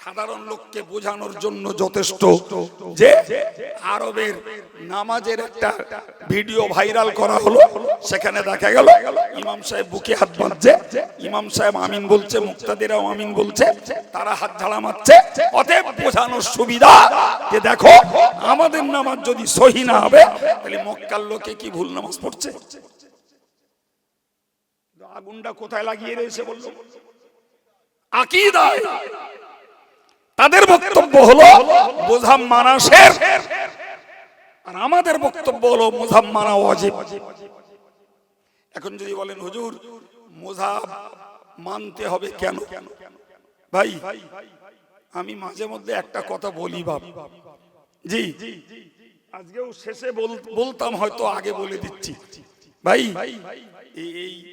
সাধারণ লোককে বোঝানোর জন্য যথেষ্ট যে আরবের নামাজের একটা ভিডিও ভাইরাল করা হলো, সেখানে দেখা গেল ইমাম সাহেব বুকে হাত বাঁধছে, ইমাম সাহেব আমিন বলছে, মুক্তাদিরাও আমিন বলছে, তারা হাত ঝাড়া মারছে, অতএব বোঝানোর সুবিধা যে দেখো, আমাদের নামাজ যদি সহি না হবে, তাহলে মক্কার লোকে কি ভুল নামাজ পড়ছে? আগুনটা কোথায় লাগিয়ে রয়েছে বলল? আকিদায়। তাদের বক্তব্য হলো বোঝাম মানা শের। আর আমাদের বক্তব্য হলো মোজাম মানা অজিব এখন যদি বলেন, হুজুর মোজাব মানতে হবে কেন? ভাই, আমি মাঝে মধ্যে একটা কথা বলি বাপ। জি, আজকেও শেষে বল- বলতাম, হয়তো আগে বলে দিচ্ছি। ভাই এই-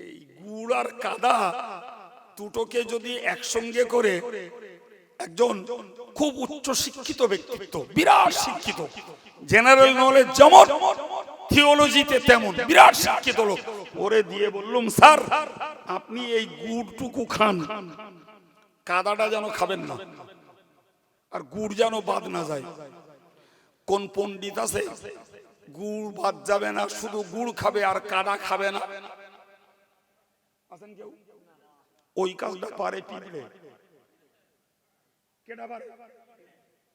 এই গুড় আর কাদা দুটোকে যদি একসঙ্গে করে একজন খুব উচ্চ শিক্ষিত ব্যক্তিত্ব বিরাট শিক্ষিত। জেনারেল নলেজ যেমন থিওলজিতে তেমন, বিরাট শিক্ষিত লোক। ওরে দিয়ে বললুম, স্যার, আপনি এই গুড়টুকু খান। কাদাটা যেন খাবেন না। আর গুড় যেন বাদ না যায়। কোন পণ্ডিত আছে? গুড় বাদ যাবে না, শুধু গুড় খাবে আর কাদা খাবে না। ওই কাজটা পারে পিঁপড়ে।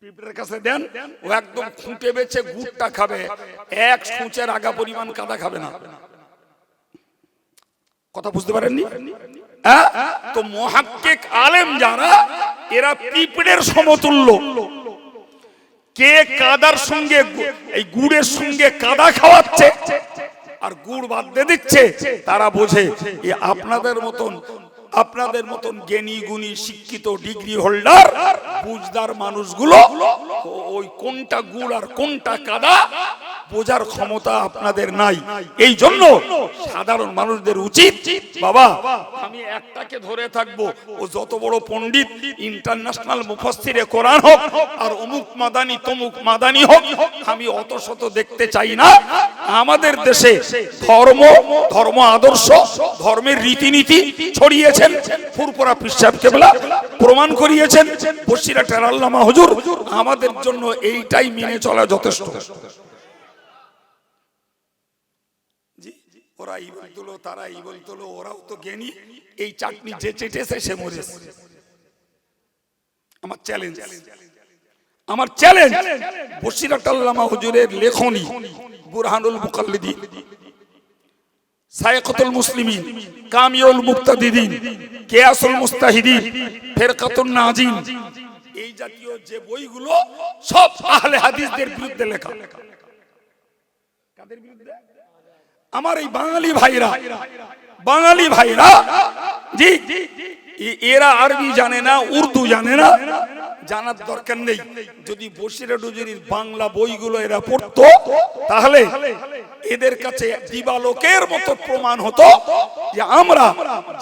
পিঁপড়ের কাছে দেন, ও একদম খুঁটে বেছে গুড়টা খাবে। এক আগা পরিমাণ কাদা খাবে না। কথা বুঝতে পারেননি? হ্যাঁ? তো আলেম যারা, এরা পিঁপড়ের সমতুল্য। কে কাদার সঙ্গে এই গুড়ের সঙ্গে কাদা খাওয়াচ্ছে, আর গুড় বাদ দিয়ে দিচ্ছে, তারা বোঝে আপনাদের মতন আপনাদের মতন জ্ঞানী, গুণী, শিক্ষিত, ডিগ্রি হোল্ডার, বুঝদার মানুষগুলো, ওই কোনটা গুড় আর কোনটা কাদা বোঝার ক্ষমতা আপনাদের নাই। এই জন্য সাধারণ মানুষদের উচিত, বাবা, আমি একটাকে ধরে থাকব। ও যত বড় পণ্ডিত ইন্টারন্যাশনাল মুফাসসিরে কোরআন হোক, আর অমুক মাদানি, তমুক মাদানি হোক, আমি অত শত দেখতে চাই না। আমাদের দেশে ধর্ম ধর্ম আদর্শ, ধর্মের রীতিনীতি ছড়িয়েছেন। ফুরপুরা পিসাব কেবলা প্রমাণ করিয়েছেন। বসিরাটার আল্লামা হুজুর, আমাদের জন্য এইটাই মেনে চলা যথেষ্ট জি, ওরা এই বলতো তারা এই বলতো ওরাও তো জ্ঞানী। এই চাটনি যে চেটেছে, সে মরেছে। আমার চ্যালেঞ্জ আমার চ্যালেঞ্জ বসিরাট আল্লামা হুজুরের লেখনী, বুরহানুল মুকাল্লিদি। সায়কতুল মুসলিমিন, কামিউল মুক্তাদিদিন, কেয়াসুল মুস্তাহিদিন, ফেরকাতুন নাজিম এই জাতীয় যে বইগুলো সব আহলে হাদিসদের বিরুদ্ধে লেখা। কাদের বিরুদ্ধে? আমার এই বাঙালি ভাইরা বাঙালি ভাইরা, জি এরা আরবি জানে না, উর্দু জানে না, জানার দরকার নেই। যদি বসিরা ডুজুরির বাংলা বইগুলো এরা পড়তো, তাহলে এদের কাছে দিবালোকের মতো প্রমাণ হতো যে আমরা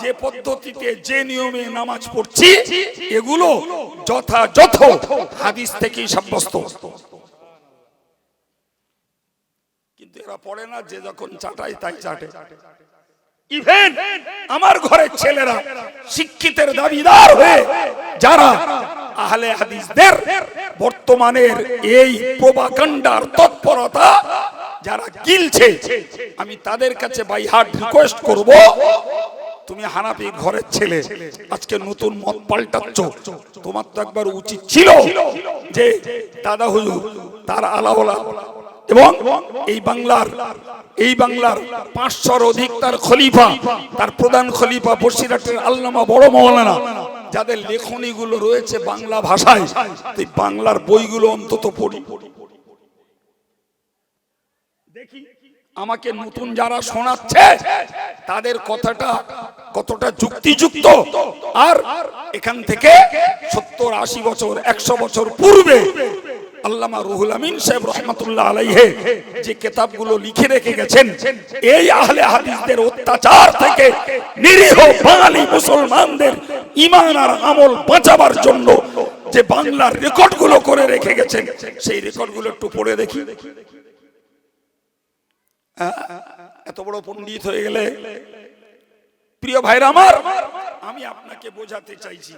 যে পদ্ধতিতে, যে নিয়মে নামাজ পড়ছি, এগুলো যথাযথ হাদিস থেকেই সাব্যস্ত। কিন্তু এরা পড়ে না যে যখন চাটায় তাই চাটে। ইভেন আমার ঘরের ছেলেরা শিক্ষিতের দাবিদার হয়ে যারা আহলে হাদিসদের বর্তমানের এই প্রবাকাণ্ডার তৎপরতা যারা গিলছে আমি তাদের কাছে বাই হার্ট রিকোয়েস্ট করব তুমি হানাপি ঘরের ছেলে আজকে নতুন মত পাল্টাচ্ছ। তোমার তো একবার উচিত ছিল যে দাদা হুজুর তার আলাওলা এবং এই বাংলার এই বাংলার পাঁচশোর অধিক তার খলিফা, তার প্রধান খলিফা বসিরাটের আল্লামা বড় মৌলানা, যাদের লেখনীগুলো রয়েছে বাংলা ভাষায় এই বাংলার বইগুলো অন্তত পড়ি। দেখি, আমাকে নতুন যারা শোনাচ্ছে, তাদের কথাটা কতটা যুক্তিযুক্ত, আর এখান থেকে সত্তর আশি বছর, একশো বছর পূর্বে আল্লামা রুহুল আমিন সাহেব রহমতুল্লাহ আলাইহে যে কিতাবগুলো লিখে রেখে গেছেন, এই আহলে হাদিসদের অত্যাচার থেকে নিরীহ বাঙালি মুসলমানদের ইমান আর আমল বাঁচাবার জন্য যে বাংলার রেকর্ডগুলো করে রেখে গেছেন, সেই রেকর্ডগুলো একটু পড়ে দেখি। এত বড় পণ্ডিত হয়ে গেলে। প্রিয় ভাইরা আমার, আমি আপনাকে বোঝাতে চাইছি,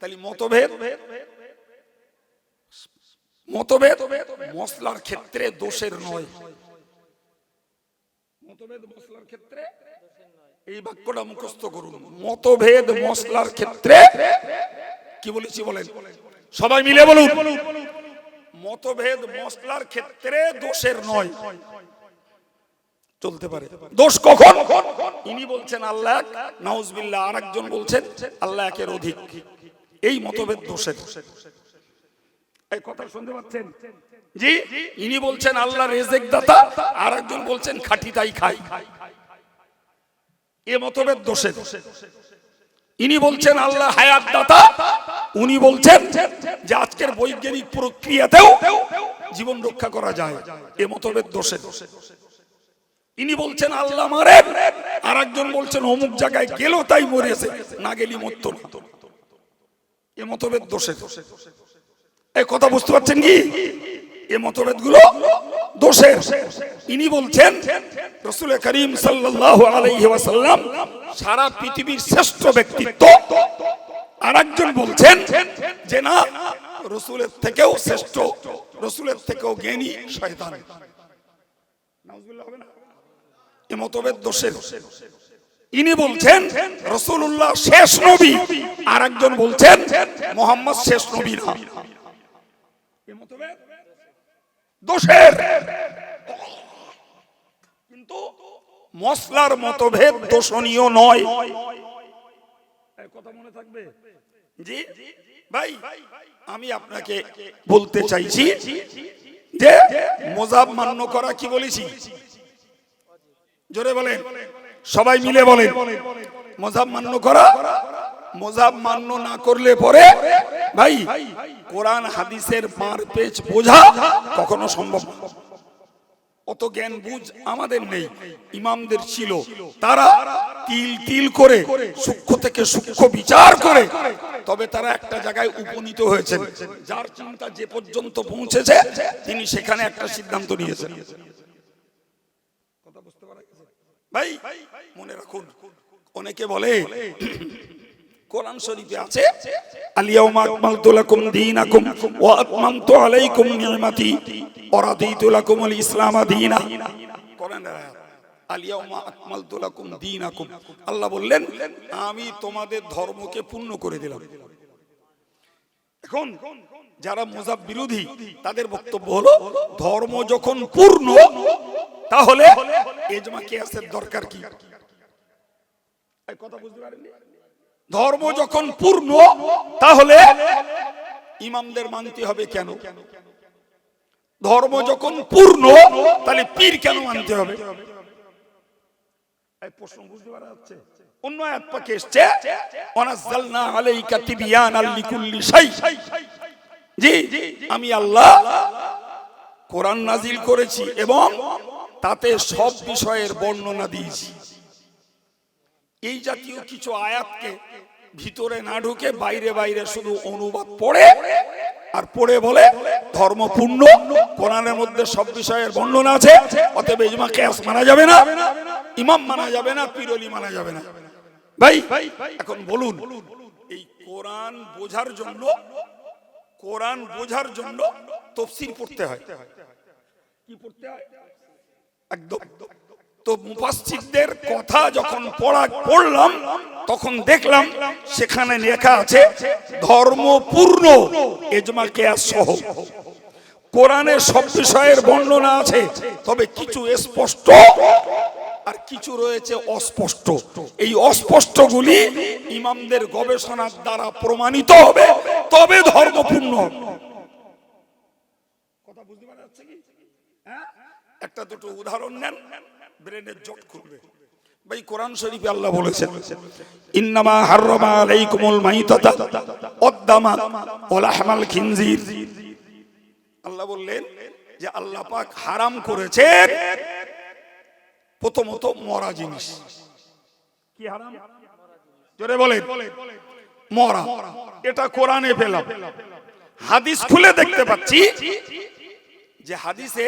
তাহলে মতভেদ? মতভেদ, মশলার ক্ষেত্রে দোষের নয়। মতভেদ, মশলার ক্ষেত্রে? এই বাক্যটা মুখস্থ করুন। মতভেদ, মশলার ক্ষেত্রে? কি বলেছি বলেন? সবাই মিলে বলুন। মতভেদ, মশলার ক্ষেত্রে দোষের নয়। চলতে পারে। দোষ কখন? ইনি বলছেন আল্লাহ নাউজবিল্লাহ আর একজন বলছেন, আল্লাহ একের অধিক। এই মতভেদ দোষের। এই কথা শুনতে পাচ্ছেন? জি? ইনি বলছেন আল্লাহ রেজেক দাতা আর একজন বলছেন খাটি তাই খাই। এ মতভেদ দোষের। ইনি বলছেন আল্লাহ হায়াত দাতা, উনি বলছেন যে আজকের বৈজ্ঞানিক প্রক্রিয়াতেও জীবন রক্ষা করা যায়। এ মতভেদ দোষের। ইনি বলছেন আল্লাহ মারেন আর একজন বলছেন অমুক জায়গায় গেল তাই মরেছে, না গেলি মরত না। এ মতভেদ দোষের। এই কথা বুঝতে পারছেন কি? এ মতভেদগুলো দোষের। ইনি বলছেন রসুল করিম সাল্লাল্লাহু আলাইহি সারা পৃথিবীর শ্রেষ্ঠ ব্যক্তিত্ব। আর একজন বলছেন যে না, রসুলের থেকেও শ্রেষ্ঠ, রসুলের থেকেও জ্ঞানী শয়তান। এ মতভেদ দোষের। ইনি বলছেন রসুল্লাহ শেষ নবী। আর একজন বলছেন, মোহাম্মদ শেষ নবী না। দোষের কিন্তু মশলার মতভেদ দোষণীয় নয়। কথা মনে থাকবে? জি, ভাই, আমি আপনাকে বলতে চাইছি যে মোজাব মান্য করা কি বলেছি? জোরে বলেন। সবাই মিলে বলেন। মোজাব মান্য করা মোজাব মান্য না করলে পরে, ভাই, কোরআন হাদিসের মার পেচ বোঝা কখনো সম্ভব। অত জ্ঞান বুঝ আমাদের নেই, ইমামদের ছিল। তারা তিল তিল করে, সূক্ষ্ম থেকে সূক্ষ্ম বিচার করে, তবে তারা একটা জায়গায় উপনীত হয়েছেন। যার চিন্তা যে পর্যন্ত পৌঁছেছে, তিনি সেখানে একটা সিদ্ধান্ত নিয়েছেন। ভাই, মনে রাখুন, অনেকে বলে কোরআন শরীফে আছে আলিয়াউমা আকমালতু লাকুম দীনাকুম ওয়া আতমামতু আলাইকুম নি'মাতি ওয়া রাদিতু লাকুমুল ইসলাম দীনা। কোরআনের আয়াত আলিয়াউমা আকমালতু লাকুম দীনাকুম। আল্লাহ বললেন আমি তোমাদের ধর্মকে পূর্ণ করে দিলাম। এখন যারা মোজাব বিরোধী তাদের বক্তব্য হলো ধর্ম যখন পূর্ণ তাহলে এজমা কিয়াসের দরকার কি? কথা বুঝতে পারেননি? ধর্ম যখন পূর্ণ তাহলে ইমামদের মানতে হবে কেন? ধর্ম যখন পূর্ণ তাহলে পীর কেন মানতে হবে? এই প্রশ্ন বুঝতে পারা যাচ্ছে? অন্য আয়াত পাকে এসছে অনাজ্জালনা আলাইকা তিবিয়ানাল লিকুল্লি শাই। জি আমি আল্লাহ কোরআন নাজিল করেছি এবং তাতে সব বিষয়ের বর্ণনা দিয়েছি। এই জাতীয় কিছু আয়াতকে ভিতরে না ঢুকে বাইরে বাইরে শুধু অনুবাদ পড়ে আর পড়ে বলে ধর্মপূর্ণ। কোরআনের মধ্যে সব বিষয়ের বর্ণনা আছে অতএব ইজমা কেয়াস মানা যাবে না ইমাম মানা যাবে না পিরলি মানা যাবে না। ভাই এখন বলুন এই কোরআন বোঝার জন্য কোরআন বোঝার জন্য তফসিল পড়তে হয়। কি পড়তে হয়? একদম। তো মুফাসসিরদের কথা যখন পড়া পড়লাম, তখন দেখলাম সেখানে লেখা আছে, ধর্মপূর্ণ এজমা কেয়াস সহ। কোরআনে সব বিষয়ের বর্ণনা আছে, তবে কিছু স্পষ্ট আর কিছু রয়েছে অস্পষ্ট। এই অস্পষ্টগুলি ইমামদের গবেষণার দ্বারা প্রমাণিত হবে, তবে ধর্মপূর্ণ কথা বুঝতে পারা যাচ্ছে কি? হ্যাঁ? একটা দুটো উদাহরণ নেন। ব্রেনের জট খুলবে। ভাই, কোরআন শরীফে আল্লাহ বলেছেন, ইন্নামা হাররামা আলাইকুমুল মাইতাতা ওয়াদ-দামা ওয়া লাহমাল খিনজির। আল্লাহ বললেন যে আল্লাহ পাক হারাম করেছেন প্রথমত মরা জিনিস। কি হারাম? জোরে বলেন। মরা। এটা কোরআনে পেলাম। হাদিস খুলে দেখতে পাচ্ছি যে হাদিসে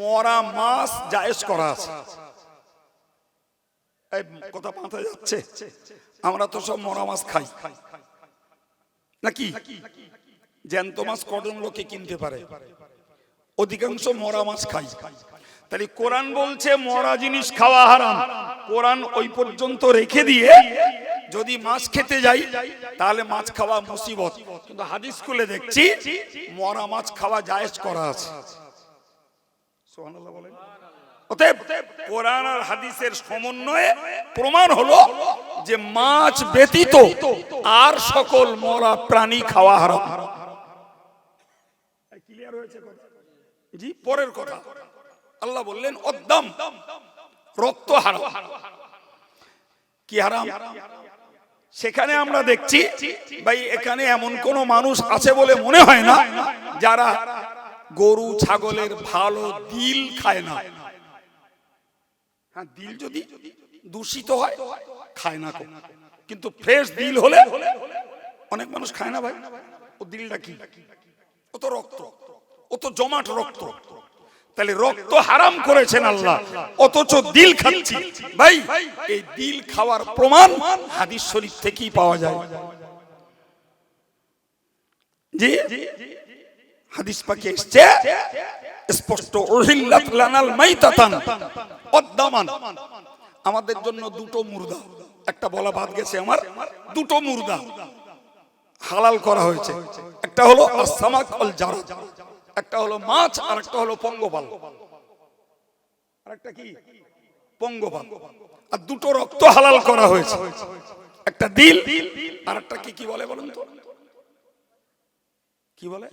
মরা মাছ জায়েজ করা আছে। কথা মাথায় যাচ্ছে? আমরা তো সব মরা মাছ খাই। নাকি? জ্যান্ত মাছ কজন লোকে কিনতে পারে? অধিকাংশ মরা মাছ খাই। তাহলে কোরআন বলছে মরা জিনিস খাওয়া হারাম। কোরআন ওই পর্যন্ত রেখে দিয়ে যদি মাছ খেতে যাই, তাহলে মাছ খাওয়া মুসিবত। কিন্তু হাদিস খুলে দেখছি, মরা মাছ খাওয়া জায়েজ করা আছে। সুবহানাল্লাহ বলেন। অতএব কোরআন আর হাদিসের সমন্বয়ে প্রমাণ হলো যে মাছ ব্যতীত আর সকল মরা প্রাণী খাওয়া হারাম। ক্লিয়ার হয়েছে জি পরের কথা। আল্লাহ বললেন অদ্দম রক্ত হারাম। কি হারাম? সেখানে আমরা দেখছি ভাই এখানে এমন কোন মানুষ আছে বলে মনে হয় না যারা গরু, ছাগলের ভালো দিল খায় না। হ্যাঁ দিল যদি দূষিত হয়, খায় না কিন্তু ফ্রেশ দিল হলে অনেক মানুষ খায় না ভাই। ও দিলটা কি? ও তো রক্ত। ও তো জমাট রক্ত। তাহলে রক্ত হারাম করেছেন আল্লাহ। অথচ দিল খাচ্ছি। ভাই, এই দিল খাওয়ার প্রমাণ হাদিস শরীফ থেকেই পাওয়া যায়। জি? হাদিস পাকে এসছে, স্পষ্ট উহিল্লাত লানাল মাইতাতান, অদ্দামান। আমাদের জন্য দুটো মুর্দা। একটা বলা বাদ গেছে আমার, দুটো মুর্দা হালাল করা হয়েছে। একটা হলো আসামাক অল জারাদ একটা হলো মাছ, আর একটা হলো পঙ্গপাল। আর একটা কি? পঙ্গপাল। আর দুটো রক্ত হালাল করা হয়েছে। একটা দিল আর একটা কি কি বলে বলুন তো? কি বলে?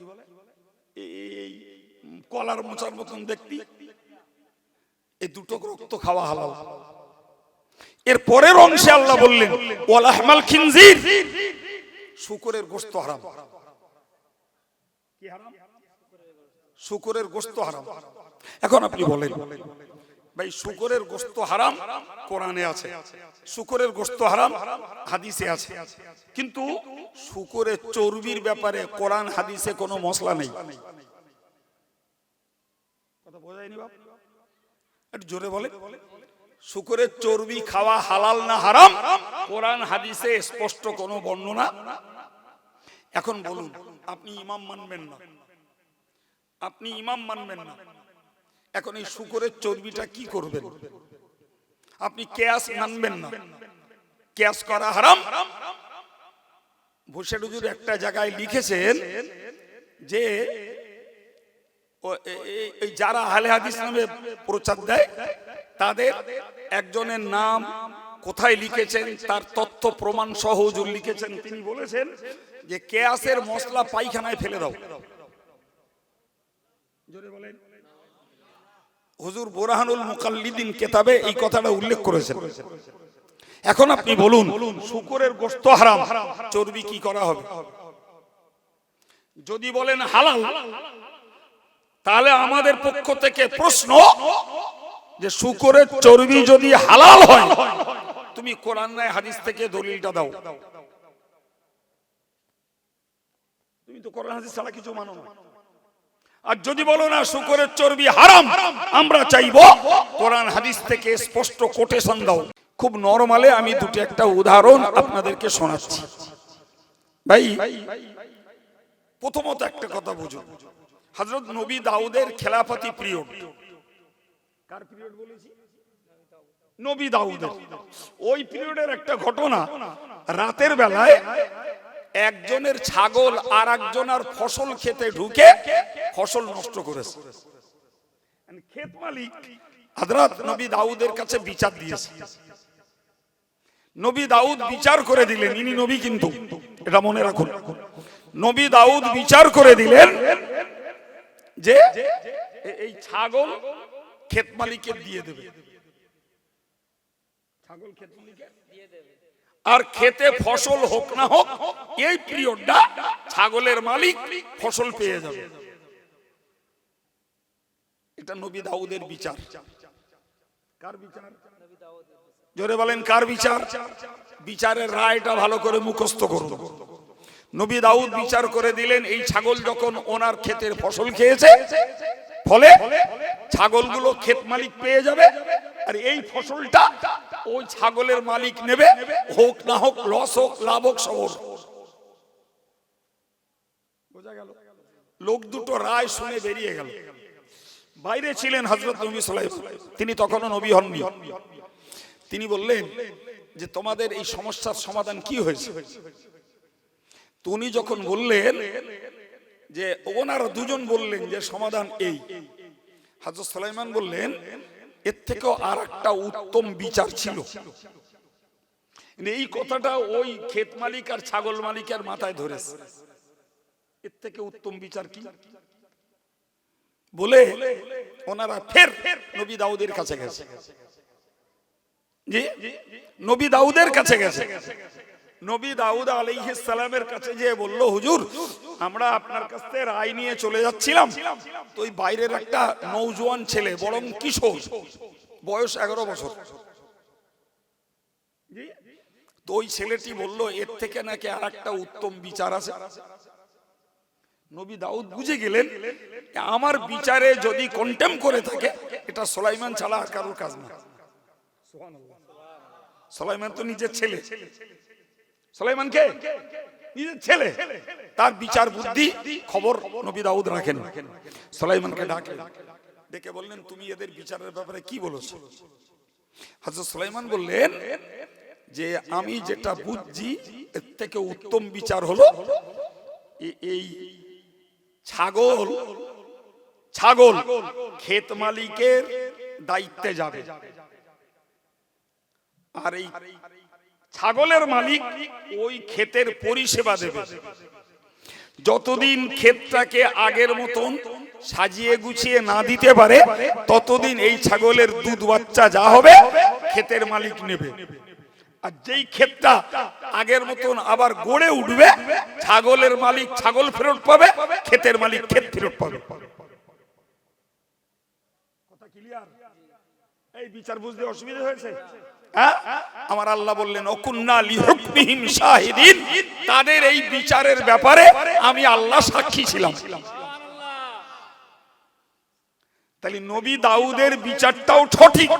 এই কলার মোচার মতন দেখতি। এই দুটো রক্ত খাওয়া হালাল। এর পরের অংশে আল্লাহ বললেন ওয়ালাহমাল খিনজির। শুকরের গোস্ত হারাম। হারাম? শুকরের গোস্ত হারাম। এখন আপনি বলেন ভাই, শুকরের গোস্ত হারাম কোরআনে আছে। শুকরের গোস্ত হারাম হাদিসে আছে। কিন্তু শুকরের চর্বির ব্যাপারে কোরআন, হাদিসে কোনো মশলা নেই। জোরে বলে। শুকরের চর্বি খাওয়া হালাল না হারাম? কোরআন, হাদিসে স্পষ্ট কোনো বর্ণনা? এখন বলুন, আপনি ইমাম মানবেন না। আপনি ইমাম মানবেন না। এখন এই শুকরের চর্বিটা কি করবেন? আপনি কেয়াস মানবেন না। কেয়াস করা হারাম। ভুষে হুজুর একটা জায়গায় লিখেছেন যে যারা আহলে হাদিস নামে প্রচার দেয়, তাদের একজনের নাম কোথায় লিখেছেন, তার তথ্য প্রমাণ সহ লিখেছেন। তিনি বলেছেন যে কেয়াসের মশলা পায়খানায় ফেলে দাও। জোরে বলেন। হুজুর বোরাহানুল মুকাল্লিদিন কেতাবে এই কথাটা উল্লেখ করেছেন। এখন আপনি বলুন, শুকরের গোস্ত হারাম, চর্বি কি করা হবে? যদি বলেন হালাল, তাহলে আমাদের পক্ষ থেকে প্রশ্ন যে শুকরের চর্বি যদি হালাল হয়, তুমি কোরআন নাই হাদিস থেকে দলিলটা দাও। তুমি তো কোরআন হাদিস ছাড়া কিছু মানো না। আর যদি বলো না, শুকরের চর্বি হারাম, আমরা চাইব কোরআন হাদিস থেকে স্পষ্ট কোটেশন দাও। খুব নরমালে আমি দুটো একটা উদাহরণ আপনাদেরকে শোনাচ্ছি। ভাই, প্রথমত একটা কথা বুঝুন। হজরত নবী দাউদের খেলাফতি পিরিয়ড। কার পিরিয়ড বলেছি? নবী দাউদের। ওই পিরিয়ডের একটা ঘটনা, রাতের বেলায় একজনের ছাগল আর একজনের ফসল খেতে ঢুকে ফসল নষ্ট করেছে। ক্ষেত মালিক হযরত নবী দাউদের কাছে বিচার দিয়েছে। নবী দাউদ বিচার করে দিলেন, ইনি নবী কিন্তু, এটা মনে রাখুন। নবী দাউদ বিচার করে দিলেন যে এই ছাগল ক্ষেত মালিকের দিয়ে দেবে। ছাগল ক্ষেত মালিকের? আর খেতে ফসল হোক না হোক, এই পিরিয়ডটা ছাগলের মালিক ফসল পেয়ে যাবে। এটা নবী দাউদের বিচার। কার বিচার? জোরে বলেন, কার বিচার? বিচারের রায়টা ভালো করে মুখস্থ করুন। নবী দাউদ বিচার করে দিলেন, এই ছাগল যখন ওনার ক্ষেতের ফসল খেয়েছে, ফলে ছাগলগুলো ক্ষেত মালিক পেয়ে যাবে, আর এই ফসলটা ওই ছাগলের মালিক নেবে, হোক না হোক লস হোক, লাভ হোক, সব বোঝা গেল? লোক দুটো রায় শুনে বেরিয়ে গেল। বাইরে ছিলেন হজরত নবী সালাইম। তিনি তখনও নবী হননি। তিনি বললেন যে, তোমাদের এই সমস্যার সমাধান কি হয়েছে? তো উনি যখন বললেন যে, ওনারা দুজন বললেন যে, সমাধান এই। হাজর সালাইমান বললেন এর থেকেও আর একটা উত্তম বিচার ছিল। এই কথাটা ওই ক্ষেত মালিক আর ছাগল মালিকের মাথায় ধরেছে। এর থেকে উত্তম বিচার কি? বলে ওনারা ফের নবী দাউদের কাছে গেছে। নবী দাউদের কাছে গেছে। নবী দাউদ সালামের কাছে যে বলল, হুজুর, আমরা আপনার কাছ থেকে রায় নিয়ে চলে যাচ্ছিলাম। তো ওই বাইরের একটা নৌজওয়ান ছেলে, বরং কিশোর, বয়স এগারো বছর। তো ওই ছেলেটি বলল, এর থেকে নাকি আর একটা উত্তম বিচার আছে। নবী দাউদ বুঝে গেলেন, আমার বিচারে যদি কন্টেম করে থাকে, এটা সোলাইমান ছাড়া আর কারোর কাজ না। সোলাইমান তো নিজের ছেলে। সোলাইমান কে নিজের ছেলে। তার বিচার বুদ্ধি, খবর নবী দাউদ রাখেন। সোলাইমানকে ডাকলেন ডেকে বললেন, তুমি এদের বিচারের ব্যাপারে কি বলেছ? হাজর সুলাইমান বললেন, যে আমি যেটা বুঝছি, এর থেকে উত্তম বিচার হলো এই ছাগল ছাগল ক্ষেত মালিকের দায়িত্বে যাবে। আর এই ছাগলের মালিক ওই ক্ষেতের পরিষেবা দেবে। যতদিন ক্ষেতটাকে আগের মতন সাজিয়ে গুছিয়ে না দিতে পারে, ততদিন এই ছাগলের দুধ বাচ্চা যা হবে ক্ষেতের মালিক নেবে। আর যেই ক্ষেতটা আগের মতন আবার গড়ে উঠবে, ছাগলের মালিক ছাগল ফেরত পাবে, ক্ষেতের মালিক ক্ষেত ফেরত পাবে। এই বিচার বুঝতে অসুবিধা হয়েছে? হ্যাঁ? আমার আল্লাহ বললেন, অকুন্না লিহুকমিহিম শাহিদিন। তাদের এই বিচারের ব্যাপারে আমি আল্লাহ সাক্ষী ছিলাম। তাহলে নবী দাউদের বিচারটাও সঠিক।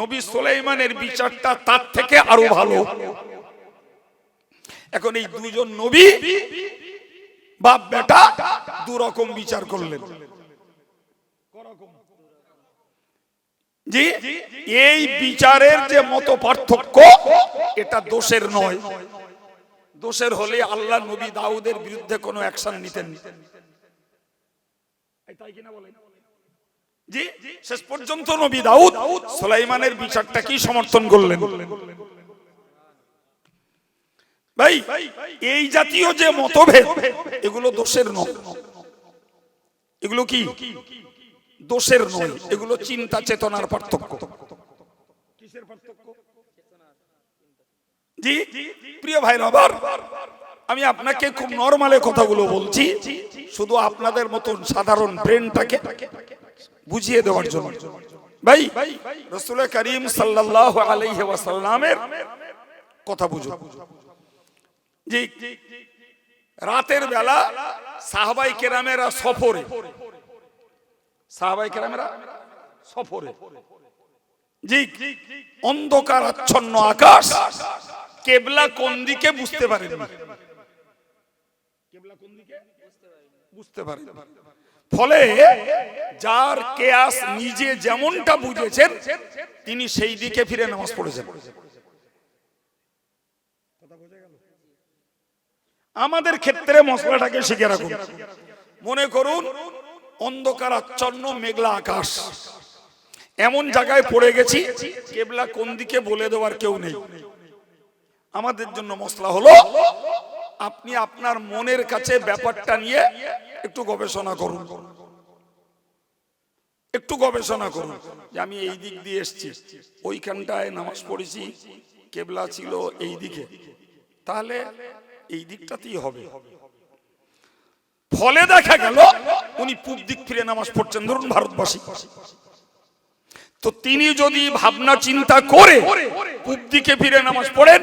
নবী সুলাইমানের বিচারটা তার থেকে আরও ভালো। এখন এই দুজন নবী বাপ বেটা দু রকম বিচার করলেন। জি, এই বিচারের যে মত পার্থক্য, এটা দোষের নয়। দোষের হলে আল্লাহ নবী দাউদের বিরুদ্ধে কোনো অ্যাকশন নিতেন তাই শেষ পর্যন্ত নবী দাউদ সুলাইমানের বিচারটা কি সমর্থন করলেন? ভাই, এই জাতীয় যে মতভেদ, এগুলো দোষের নয়। এগুলো কি? দোষের নয় এগুলো চিন্তা চেতনার পার্থক্য। কিসের পার্থক্য? জি প্রিয় ভাই আবার আমি আপনাকে খুব নরমালে কথাগুলো বলছি শুধু আপনাদের মতন সাধারণ ব্রেনটাকে বুঝিয়ে দেওয়ার জন্য। ভাই রসুল করিম সাল্লাল্লাহু আলাইহি ওয়াসাল্লামের কথা বুঝো। জি রাতের বেলা সাহাবাই কেরামেরা সফরে সাহাবাই কেরামেরা সফরে। জি। অন্ধকার আচ্ছন্ন আকাশ। কেবলা কোন দিকে বুঝতে পারেন কেবলা কোন দিকে? বুঝতে পারেন ফলে যার কেয়াস নিজে যেমনটা বুঝেছেন তিনি সেই দিকে ফিরে নামাজ পড়েছেন। আমাদের ক্ষেত্রে মশলাটাকে শিখে রাখুন। মনে করুন অন্ধকার আচ্ছন্ন মেঘলা আকাশ। এমন জায়গায় পড়ে গেছি, কেবলা কোন দিকে বলে দেওয়ার কেউ নেই। আমাদের জন্য মশলা হলো, আপনি আপনার মনের কাছে ব্যাপারটা নিয়ে একটু গবেষণা করুন। একটু গবেষণা করুন যে আমি এই দিক দিয়ে এসছি, ওইখানটায় নামাজ পড়েছি, কেবলা ছিল এই দিকে। তাহলে এই দিকটাতেই হবে। ফলে দেখা গেল, উনি পূব দিক ফিরে নামাজ পড়ছেন। ধরুন ভারতবাসী। তো তিনি যদি ভাবনা চিন্তা করে পূব দিকে ফিরে নামাজ পড়েন,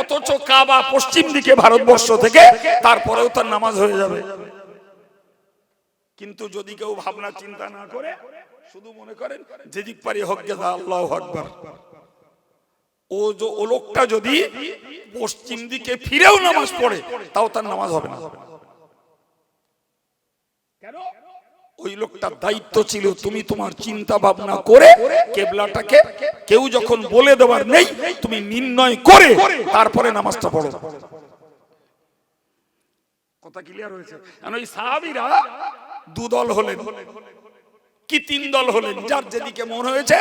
অথচ কাবা পশ্চিম দিকে ভারতবর্ষ থেকে, তারপরেও তার নামাজ হয়ে যাবে। কিন্তু যদি কেউ ভাবনা চিন্তা না করে, শুধু মনে করেন, যেদিক পারি হক গেদা আল্লাহ আকবার। ও যে, ও লোকটা যদি পশ্চিম দিকে ফিরেও নামাজ পড়ে, তাও তার নামাজ হবে না। ওই লোকটার দায়িত্ব ছিল তুমি তোমার চিন্তা ভাবনা করে কেবলাটাকে কেউ যখন বলে দেওয়ার নেই, তুমি নির্ণয় করে তারপরে নামাজটা পড়ো। কথা ক্লিয়ার হয়েছে? কারণ ওই সাহাবিরা দুদল হলেন? কি তিন দল হলেন? যার যেদিকে মন হয়েছে,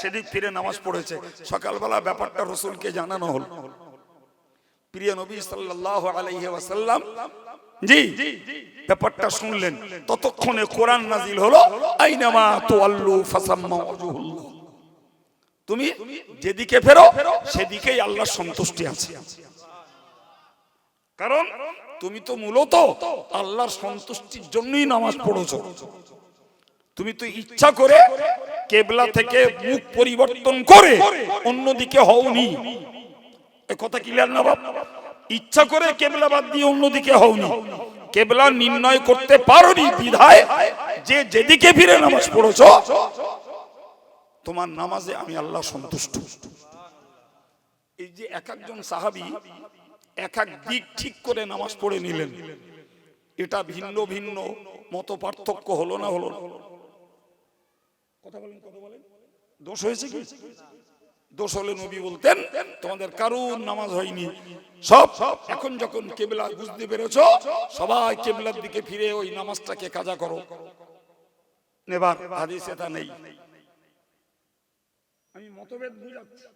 সেদিক ফিরে নামাজ পড়েছে। সকালবেলা ব্যাপারটা রসুলকে জানানো হল। প্রিয় নবী সাল্লাল্লাহু আলাইহি ওয়াসাল্লাম জি ব্যাপারটা শুনলেন। ততক্ষণে কোরআন নাজিল হলো, আইনামা তুআল্লু ফাসাম্মা তুমি যেদিকে ফেরো, সেদিকেই আল্লাহর সন্তুষ্টি আছে। কারণ তুমি তো মূলত আল্লাহর সন্তুষ্টির জন্যই নামাজ পড়েছো। তুমি তো ইচ্ছা করে কেবলা থেকে মুখ পরিবর্তন করে অন্যদিকে হওনি। এ কথা ক্লিয়ার না বাপ? ইচ্ছা করে কেবলা বাদ দিয়ে অন্যদিকে হওনি। কেবলা নির্ণয় করতে পারোনি বিধায় যে যেদিকে ফিরে নামাজ পড়েছো, তোমার নামাজে আমি আল্লাহ সন্তুষ্ট। এই যে এক একজন সাহাবি এক এক দিক ঠিক করে নামাজ পড়ে নিলেন। এটা ভিন্ন ভিন্ন মত পার্থক্য হলো না হলো না? কথা বলেন কথা বলেন। দোষ হয়েছে কি? দোষ নবী বলতেন, তোমাদের কারুর নামাজ হয়নি। সব সব, এখন যখন কেবলা বুঝতে পেরেছ, সবাই কেবলার দিকে ফিরে ওই নামাজটাকে কাজা করো। নেবার হাদিসে তা নেই। আমি মতভেদ বুঝাচ্ছি।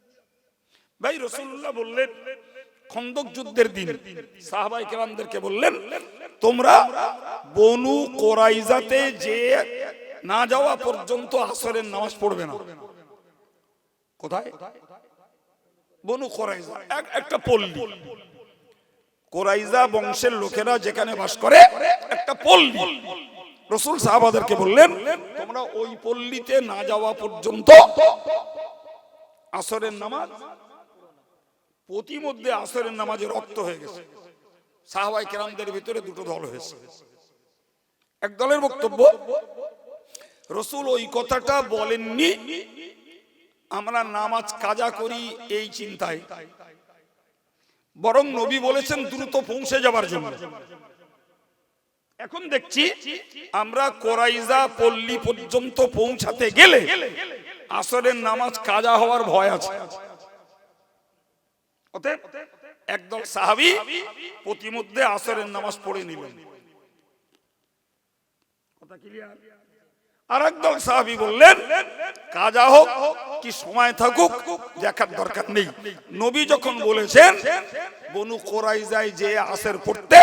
ভাই রসুল্লাহ বললেন, খন্দক যুদ্ধের দিন। সাহাবাই কেরামদেরকে বললেন, তোমরা বনু কোরাইজাতে যে না যাওয়া পর্যন্ত আসরের নামাজ পড়বে না। বনু কোরাইজা কোরাইজা বংশের লোকেরা যেখানে বাস করে, একটা পল্লী। রসুল সাহাবাদেরকে বললেন, তোমরা ওই পল্লীতে না যাওয়া পর্যন্ত আসরের নামাজ প্রতিমধ্যে আসরের নামাজের রক্ত হয়ে গেছে। সাহাবাই কেরামদের ভিতরে দুটো দল হয়েছে। এক দলের বক্তব্য, রসুল ওই কথাটা বলেননি আমরা নামাজ কাজা করি এই চিন্তায়। বরং নবী বলেছেন দ্রুত পৌঁছে যাবার জন্য। এখন দেখছি আমরা কোরাইজা পল্লী পর্যন্ত পৌঁছাতে গেলে আসরের নামাজ কাজা হওয়ার ভয় আছে। একদল সাহাবি প্রতিমধ্যে আসরের নামাজ পড়ে নিলেন। কথা ক্লিয়ার আর একদল সাহাবি বললেন, কাজা হোক কি সময় থাকুক, দেখার দরকার নেই। নবী যখন বলেছেন, বনু কোরাই যায় যে আসের পড়তে,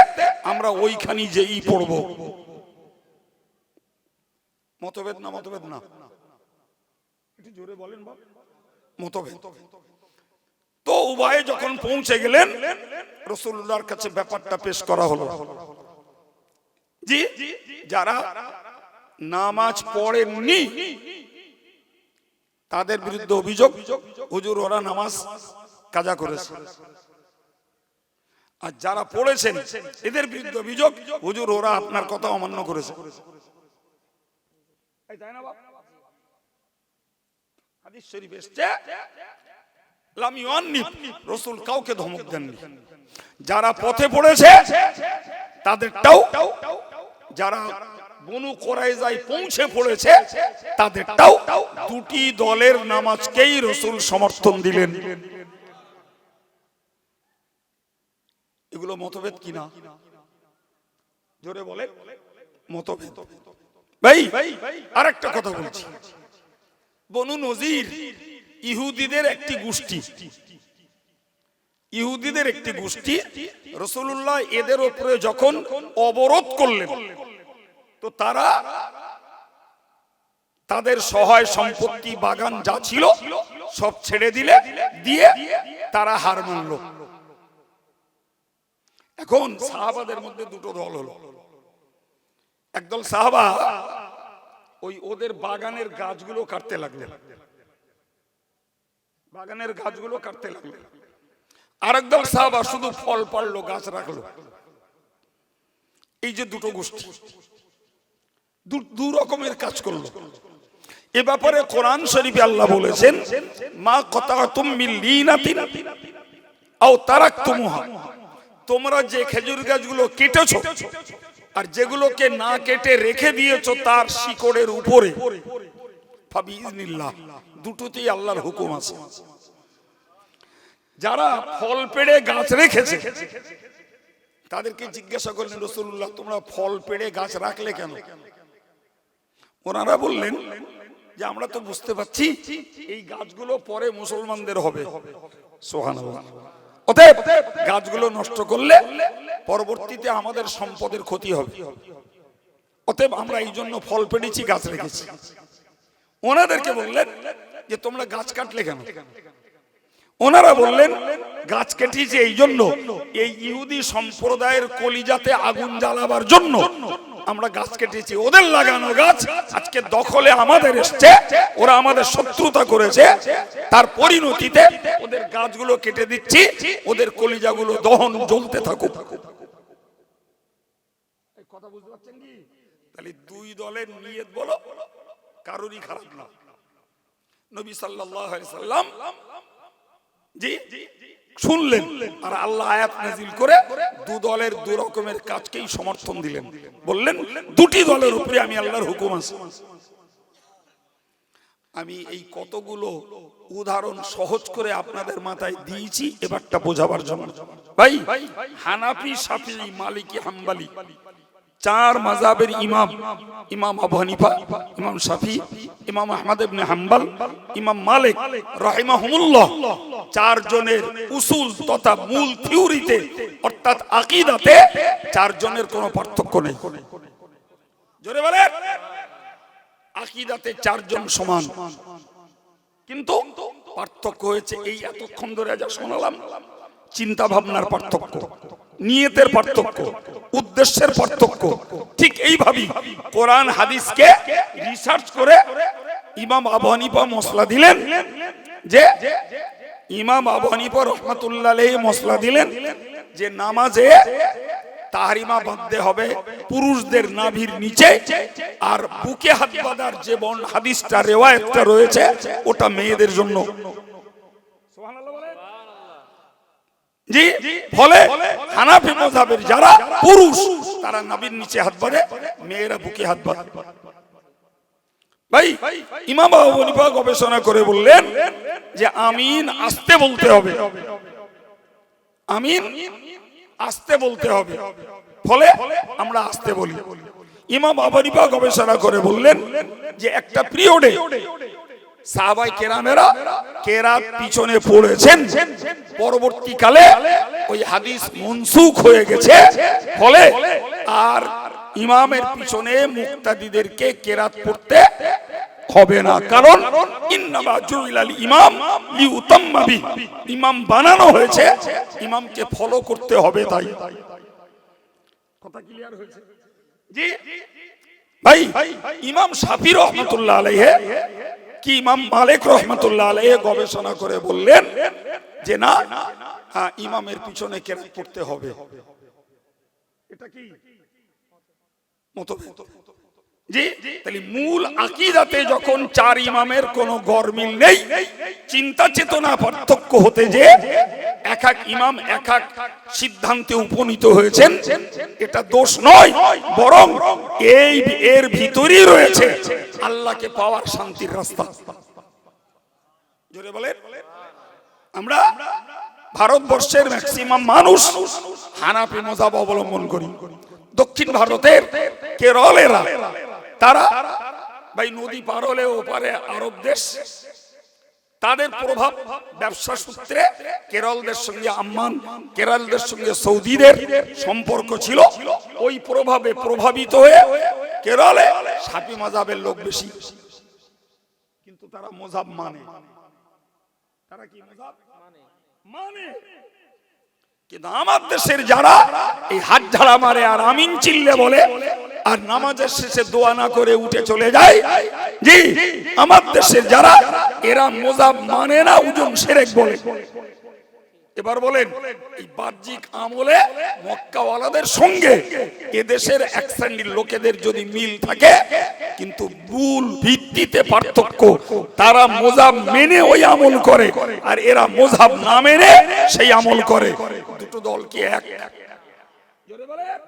আমরা ওইখানি যেই পড়ব। মতভেদ না মতভেদ না? জোরে বলেন মতভেদ। তো উভয়ে যখন পৌঁছে গেলেন রসুল্লাহর কাছে ব্যাপারটা পেশ করা হলো। জি? যারা নামাজ পড়েননি। তাদের বিরুদ্ধে অভিযোগ, হুজুর ওরা নামাজ কাজা করেছে। আর যারা পড়েছেন, এদের বিরুদ্ধে অভিযোগ, হুজুর ওরা আপনার কথা অমান্য করেছে। রসুল কাউকে ধমক দেননি। যারা পথে পড়েছে, তাদেরটাও যারা বনু কোরাইজায় পৌঁছে পড়েছে, তাদেরটাও দুটি দলের নামাজকেই রসুল সমর্থন দিলেন। এগুলো মতভেদ কিনা জোরে বলে মতভেদ। ভাই, আরেকটা কথা বলছি। বনু নজির ইহুদিদের একটি গোষ্ঠী। ইহুদিদের একটি গোষ্ঠী রসুল্লাহ এদের উপরে যখন অবরোধ করলেন তো তারা তাদের সহায় সম্পত্তি বাগান যা ছিল সব ছেড়ে দিলে, দিয়ে তারা হার মানল। এখন সাহাবাদের মধ্যে দুটো দল হলো। একদল সাহাবা ওই ওদের বাগানের গাছগুলো কাটতে লাগলেন। বাগানের গাছগুলো কাটতে লাগলেন। আরেকদল সাহাবা শুধু ফল পারল গাছ রাখল। এই যে দুটো গোষ্ঠী। দু- রকমের কাজ করল। এ ব্যাপারে কোরআন শরীফে আল্লাহ বলেছেন, মা কথা তুমি তারাক তোমরা যে খেজুর গাছগুলো কেটেছো আর যেগুলোকে না কেটে রেখে দিয়েছ তার শিকড়ের উপরে দুটোতেই আল্লাহর হুকুম আছে। যারা ফল পেড়ে গাছ রেখেছে, তাদেরকে জিজ্ঞাসা করলেন রসুল্লাহ তোমরা ফল পেড়ে গাছ রাখলে কেন? ওনারা বললেন যে, আমরা তো বুঝতে পারছি এই গাছগুলো পরে মুসলমানদের হবে। সোহান অতএব গাছগুলো নষ্ট করলে পরবর্তীতে আমাদের সম্পদের ক্ষতি হবে। অতএব আমরা এই জন্য ফল পেড়েছি, গাছ রেখেছি। ওনাদেরকে বললেন যে, তোমরা গাছ কাটলে কেন? ওনারা বললেন, গাছ কেটেছে এই জন্য, এই ইহুদি সম্প্রদায়ের কলিজাতে আগুন জ্বালাবার জন্য আমরা গাছ কেটেছি, ওদের লাগানো গাছ আজকে দখলে আমাদের এসছে, ওরা আমাদের শত্রুতা করেছে, তার পরিণতিতে ওদের গাছগুলো কেটে দিচ্ছি, ওদের কলিজাগুলো দহন জ্বলতে থাকুক। কথা বুঝতে পারছেন তাহলে দুই দলের নিয়ত বলো, কারোরই খারাপ না। নবী সাল্লাম জি? শুনলেন। আর আল্লাহ আয়াত নাজিল করে দু দলের দু রকমের কাজকেই সমর্থন দিলেন। বললেন দুটি দলের উপরে আমি আল্লাহর হুকুম আছে। আমি এই কতগুলো উদাহরণ সহজ করে আপনাদের মাথায় দিয়েছি এবারটা বোঝাবার জন্য। ভাই হানাফি সাফি মালিকি হাম্বালি চার মাজাবের ইমাম ইমাম আবু হানিফা, ইমাম শাফি, ইমাম আহমদ ইবনে হাম্বল, ইমাম মালিক রাহিমাহুমুল্লাহ। চারজনের উসুল তথা মূল থিওরিতে, অর্থাৎ আকীদাতে চারজনের কোনো পার্থক্য নেই। জোরে বলে আকীদাতে চারজন সমান। কিন্তু পার্থক্য হয়েছে এই এতক্ষণ ধরে যা শোনালাম চিন্তা ভাবনার পার্থক্য। নিয়তের পার্থক্য, উদ্দেশ্যের পার্থক্য। ঠিক এইভাবেই কোরআন, হাদিসকে রিসার্চ করে ইমাম আবু হানিফা মশলা দিলেন, যে ইমাম আবু হানিফা রহমাতুল্লাহ আলাইহি মশলা দিলেন, যে নামাজে তাহারিমা বাঁধতে হবে পুরুষদের নাভির নিচে, আর বুকে হাত বাঁধার যে বন হাদিসটা, রেওয়ায়তটা রয়েছে, ওটা মেয়েদের জন্য জি ফলে হানাফি মজাবের যারা পুরুষ, তারা নিচে হাত বাঁধে মেয়েরা বুকে হাত বাঁধে ভাই, ইমাম গবেষণা করে বললেন যে আমিন আসতে বলতে হবে। আমিন আসতে বলতে হবে। ফলে আমরা আসতে বলি। ইমাম আবু গবেষণা করে বললেন যে একটা পিরিয়ডে সাহাবাই কেরামেরা কেরাত পিছনে পড়েছেন। পরবর্তীকালে ওই হাদিস মনসুখ হয়ে গেছে। ফলে আর ইমামের পিছনে মুক্তাদিদেরকে কেরাত পড়তে হবে না। কারণ ইমাম ইমাম বানানো হয়েছে। ইমামকে ফলো করতে হবে তাই। কথা ক্লিয়ার হয়েছে? জি? ভাই, ইমাম শাফি রহমাতুল্লাহ আলাইহি কি ইমাম মালিক রহমতুল্লাহ আলাইহি গবেষণা করে বললেন যে না ইমামের পিছনে কেরাত পড়তে হবে। এটা কি? মতভেদ। জি তাহলে মূল আকিদাতে যখন চার ইমামের কোনো গরমিল নেই, চিন্তা চেতনা পার্থক্য হতে যে, এক এক ইমাম এক এক সিদ্ধান্তে উপনীত হয়েছেন, এটা দোষ নয়, বরং এই এর ভিতরই রয়েছে আল্লাহকে পাওয়ার শান্তির রাস্তা। জোরে বলেন। আমরা ভারতবর্ষের ম্যাক্সিমাম মানুষ হানাফি মজাব অবলম্বন করি। দক্ষিণ ভারতের কেরলেরা তারা, ভাই নদী পার হলে ওপারে আরব দেশ, তাদের প্রভাব ব্যবসা সূত্রে কেরলদের সঙ্গে আম্মান, কেরলদের সঙ্গে সৌদিদের সম্পর্ক ছিল। ওই প্রভাবে প্রভাবিত হয়ে কেরলে সাপি মাজাবের লোক বেশি। কিন্তু তারা মোজাব মানে। তারা কি মোজাব? মানে। কিন্তু আমার দেশের যারা এই হাত ঝাড়া মারে আর আমিন চিল্লে বলে আর নামাজের শেষে দোয়া না করে উঠে চলে যায়, জি, আমার দেশের যারা, এরা মোজাব মানে না উজন সেরেক বলে। এবার বলেন, এই বাহ্যিক আমলে মক্কাওয়ালাদের সঙ্গে এদেশের এক শ্রেণির লোকেদের যদি মিল থাকে, কিন্তু মূল ভিত্তিতে পার্থক্য, তারা মোজাব মেনে ওই আমল করে, আর এরা মোজাব না মেনে সেই আমল করে। দুটো দল কি এক। জোরে বলেন।